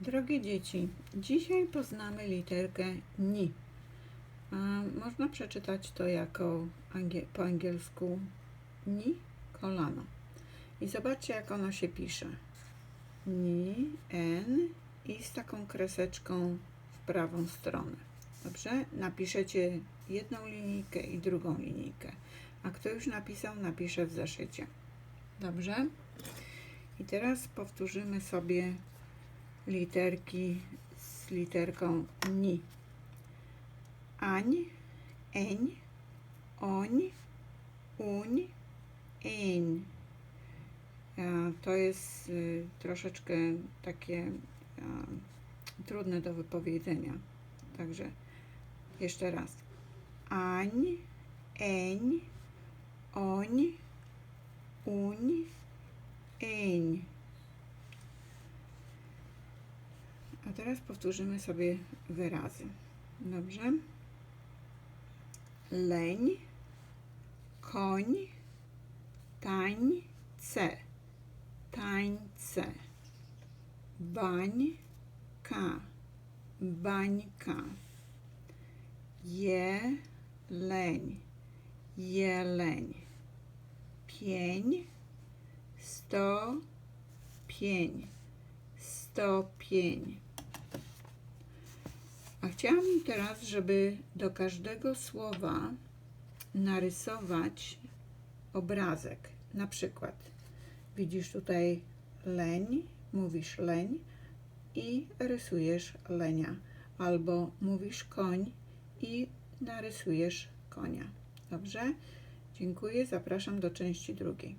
Drogie dzieci, dzisiaj poznamy literkę ni. Można przeczytać to jako po angielsku ni kolano. I zobaczcie, jak ono się pisze. Ni, n i z taką kreseczką w prawą stronę. Dobrze? Napiszecie jedną linijkę i drugą linijkę. A kto już napisał, napisze w zeszycie. Dobrze? I teraz powtórzymy sobie literki z literką ni. Ań, eń, oń, uń, eń. To jest y, troszeczkę takie trudne do wypowiedzenia. Także jeszcze raz. Ań, eń, oń, uń, eń. A teraz powtórzymy sobie wyrazy. Dobrze? Leń, koń, tańce, tańce, bańka, bańka, jeleń, jeleń, pień, sto, pień, stopień. A chciałam teraz, żeby do każdego słowa narysować obrazek. Na przykład widzisz tutaj leń, mówisz leń i rysujesz lenia. Albo mówisz koń i narysujesz konia. Dobrze? Dziękuję. Zapraszam do części drugiej.